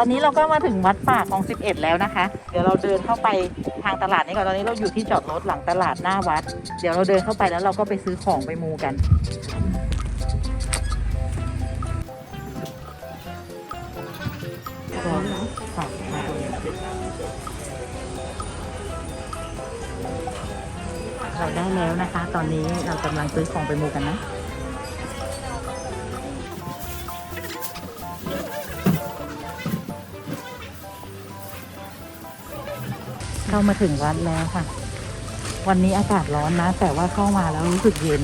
ตอนนี้เราก็มาถึงวัดป่าของ 11 แล้วนะคะ เดี๋ยวเราเดินเข้าไปทางตลาดนี้ก่อน ตอนนี้เราอยู่ที่จอดรถหลังตลาดหน้าวัด เดี๋ยวเราเดินเข้าไปแล้วเราก็ไปซื้อของไปมูกัน เราได้แล้วนะคะ ตอนนี้เรากำลังซื้อของไปมูกันนะ เข้ามาถึงวัดแล้วค่ะ วันนี้อากาศร้อนนะ แต่ว่าเข้ามาแล้วรู้สึกเย็น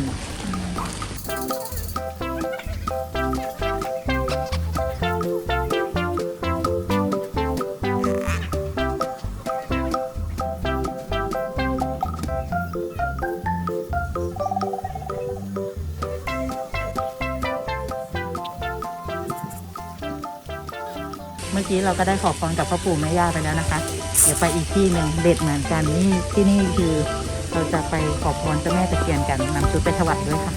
เมื่อกี้เราก็ได้ขอพรกับพ่อปู่แม่ย่าไปแล้วนะคะ เดี๋ยวไปอีกที่หนึ่งเด็ดเหมือนกันนี่ที่นี่คือเราจะไปขอพรเจ้าแม่ตะเคียนกันนำชุดไปถวายด้วยค่ะ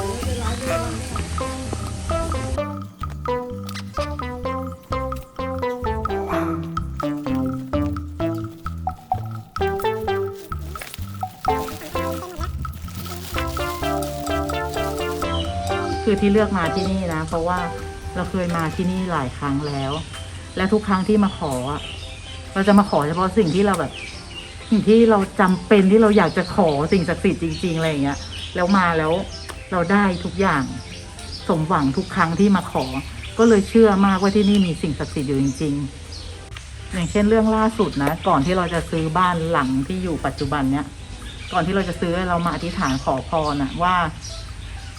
คือที่เลือกมาที่นี่นะ เพราะว่าเราเคยมาที่นี่หลายครั้งแล้ว และทุกครั้งที่มาขอเราจะมาขอเฉพาะสิ่งที่เราแบบสิ่งที่เราจำเป็นที่เราอยากจะขอสิ่งศักดิ์สิทธิ์จริงๆอะไรอย่างเงี้ย แล้วมาแล้วเราได้ทุกอย่างสมหวังทุกครั้งที่มาขอ ก็เลยเชื่อมากว่าที่นี่มีสิ่งศักดิ์สิทธิ์อยู่จริง ๆ อย่างเช่นเรื่องล่าสุดนะ ก่อนที่เราจะซื้อบ้านหลังที่อยู่ปัจจุบันเนี้ยก่อนที่เราจะซื้อเรามาอธิษฐานขอพรนะว่า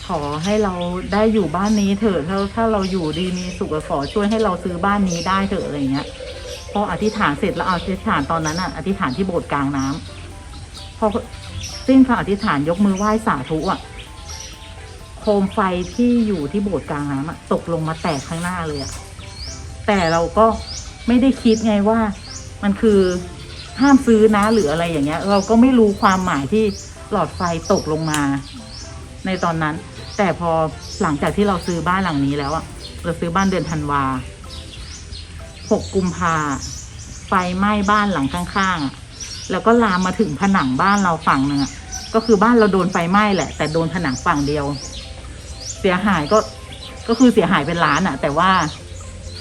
ขอให้เราได้อยู่บ้านนี้เถอะถ้าถ้าเราอยู่ดีมีสุขขอช่วยให้เราซื้อบ้านนี้ได้เถอะอะไรเงี้ยพออธิษฐานเสร็จแล้วเอาอธิษฐานตอนนั้นอะอธิษฐานที่โบสถ์กลางน้ำพอสิ้นคำอธิษฐานยกมือไหว้สาธุอะโคมไฟที่อยู่ที่โบสถ์กลางน้ำอะตกลงมาแตกข้างหน้าเลยอะแต่เราก็ไม่ได้คิดไงว่า มันคือห้ามซื้อนะหรืออะไรอย่างเงี้ย เราก็ไม่รู้ความหมายที่หลอดไฟตกลงมา ในตอนนั้น แต่พอหลังจากที่เราซื้อบ้านหลังนี้แล้วอะเราซื้อบ้านเดือนธันวาหกกุมภาไฟไหม้บ้านหลังข้างๆอะแล้วก็ลามมาถึงผนังบ้านเราฝั่งหนึ่งอะก็คือบ้านเราโดนไฟไหม้แหละ แต่โดนผนังฝั่งเดียว เสียหายก็ก็คือเสียหายเป็นล้านอะแต่ว่า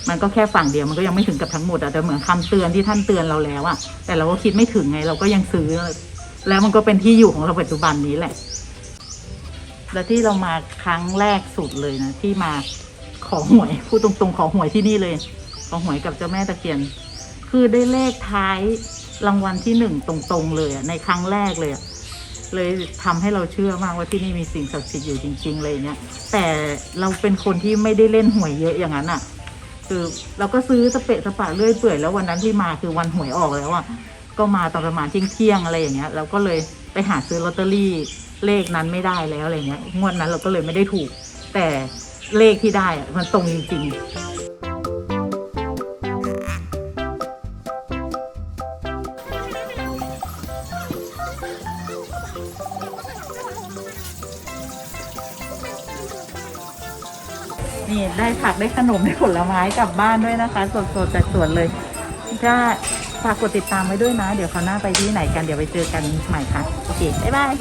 มันก็แค่ฝั่งเดียวมันก็ยังไม่ถึงกับทั้งหมดอะแต่เหมือนคำเตือนที่ท่านเตือนเราแล้วอะแต่เราก็คิดไม่ถึงไง เราก็ยังซื้อ แล้วมันก็เป็นที่อยู่ของเราปัจจุบันนี้แหละ และที่เรามาครั้งแรกสุดเลยนะที่มาขอหวยพูดตรงๆขอหวยที่นี่เลย ขอหวยกับเจ้าแม่ตะเคียน คือได้เลขท้ายรางวัลที่หนึ่งตรงๆเลยอะในครั้งแรกเลยอะเลยทำให้เราเชื่อมากว่าที่นี่มีสิ่งศักดิ์สิทธิ์อยู่จริง ๆ เลยเนี่ยแต่เราเป็นคนที่ไม่ได้เล่นหวยเยอะอย่างนั้นอะคือเราก็ซื้อสเปะสปะเรื่อยเปื่อยแล้ววันนั้นที่มาคือวันหวยออกแล้วอะก็มาตอนประมาณเที่ยงๆอะไรอย่างเงี้ยเราก็เลยไปหาซื้อลอตเตอรี่ เลขนั้นไม่ได้แล้วอะไรเงี้ยงวดนั้นเราก็เลยไม่ได้ถูก แต่เลขที่ได้อะมันตรงจริงๆนี่ได้ผักได้ขนมได้ผลไม้กลับบ้านด้วยนะคะ สดๆจากสวนเลยถ้าฝากกดติดตามไว้ด้วยนะ เดี๋ยวเขาวหน้าไปที่ไหนกัน เดี๋ยวไปเจอกันใหม่ค่ะ โอเค บ๊ายบาย